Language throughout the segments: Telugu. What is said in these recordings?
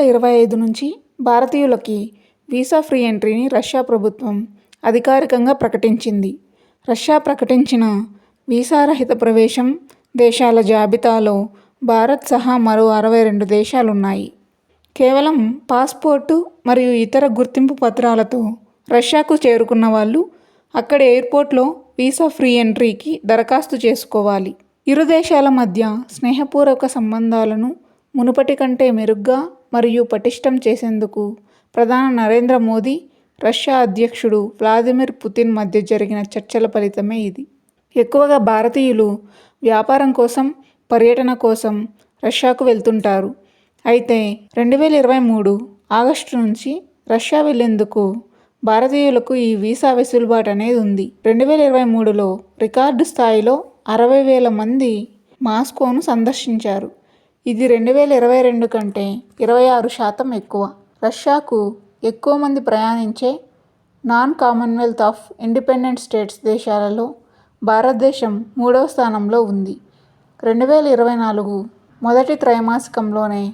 వేల ఇరవై ఐదు నుంచి భారతీయులకి వీసా ఫ్రీ ఎంట్రీని రష్యా ప్రభుత్వం అధికారికంగా ప్రకటించింది. రష్యా ప్రకటించిన వీసా రహిత ప్రవేశం దేశాల జాబితాలో భారత్ సహా మరో అరవై రెండు దేశాలున్నాయి. కేవలం పాస్పోర్టు మరియు ఇతర గుర్తింపు పత్రాలతో రష్యాకు చేరుకున్న వాళ్ళు అక్కడి ఎయిర్పోర్ట్లో వీసా ఫ్రీ ఎంట్రీకి దరఖాస్తు చేసుకోవాలి. ఇరు దేశాల మధ్య స్నేహపూర్వక సంబంధాలను మునుపటి కంటే మెరుగ్గా మరియు పటిష్టం చేసేందుకు ప్రధాని నరేంద్ర మోదీ రష్యా అధ్యక్షుడు వ్లాదిమిర్ పుతిన్ మధ్య జరిగిన చర్చల ఫలితమే ఇది. ఎక్కువగా భారతీయులు వ్యాపారం కోసం పర్యటన కోసం రష్యాకు వెళ్తుంటారు. అయితే రెండు వేల ఇరవై మూడు ఆగస్టు నుంచి రష్యా వెళ్ళేందుకు భారతీయులకు ఈ వీసా వెసులుబాటు అనేది ఉంది. రెండు వేల ఇరవై మూడులో రికార్డు స్థాయిలో అరవై వేల మంది మాస్కోను సందర్శించారు. ఇది రెండు వేల ఇరవై రెండు కంటే ఇరవై ఆరు శాతం ఎక్కువ. రష్యాకు ఎక్కువ మంది ప్రయాణించే non commonwealth of independent states దేశాలలో భారతదేశం మూడవ స్థానంలో ఉంది. రెండు వేల ఇరవై నాలుగు మొదటి త్రైమాసికంలోనే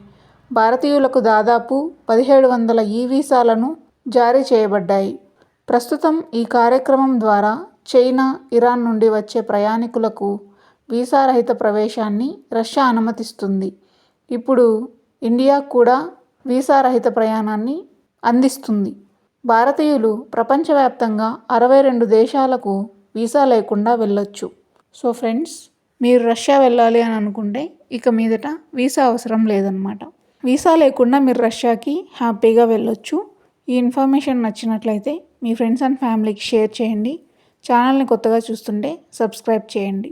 భారతీయులకు దాదాపు పదిహేడు వందల ఈ వీసాలను జారీ చేయబడ్డాయి. ప్రస్తుతం ఈ కార్యక్రమం ద్వారా చైనా ఇరాన్ నుండి వచ్చే ప్రయాణికులకు వీసా రహిత ప్రవేశాన్ని రష్యా అనుమతిస్తుంది. ఇప్పుడు ఇండియా కూడా వీసా రహిత ప్రయాణాన్ని అందిస్తుంది. భారతీయులు ప్రపంచవ్యాప్తంగా అరవై రెండు దేశాలకు వీసా లేకుండా వెళ్ళొచ్చు. సో ఫ్రెండ్స్ మీరు రష్యా వెళ్ళాలి అని అనుకుంటే ఇక మీదట వీసా అవసరం లేదనమాట వీసా లేకుండా మీరు రష్యాకి హ్యాపీగా వెళ్ళొచ్చు. ఈ ఇన్ఫర్మేషన్ నచ్చినట్లయితే మీ ఫ్రెండ్స్ అండ్ ఫ్యామిలీకి షేర్ చేయండి. ఛానల్ని కొత్తగా చూస్తుంటే సబ్స్క్రైబ్ చేయండి.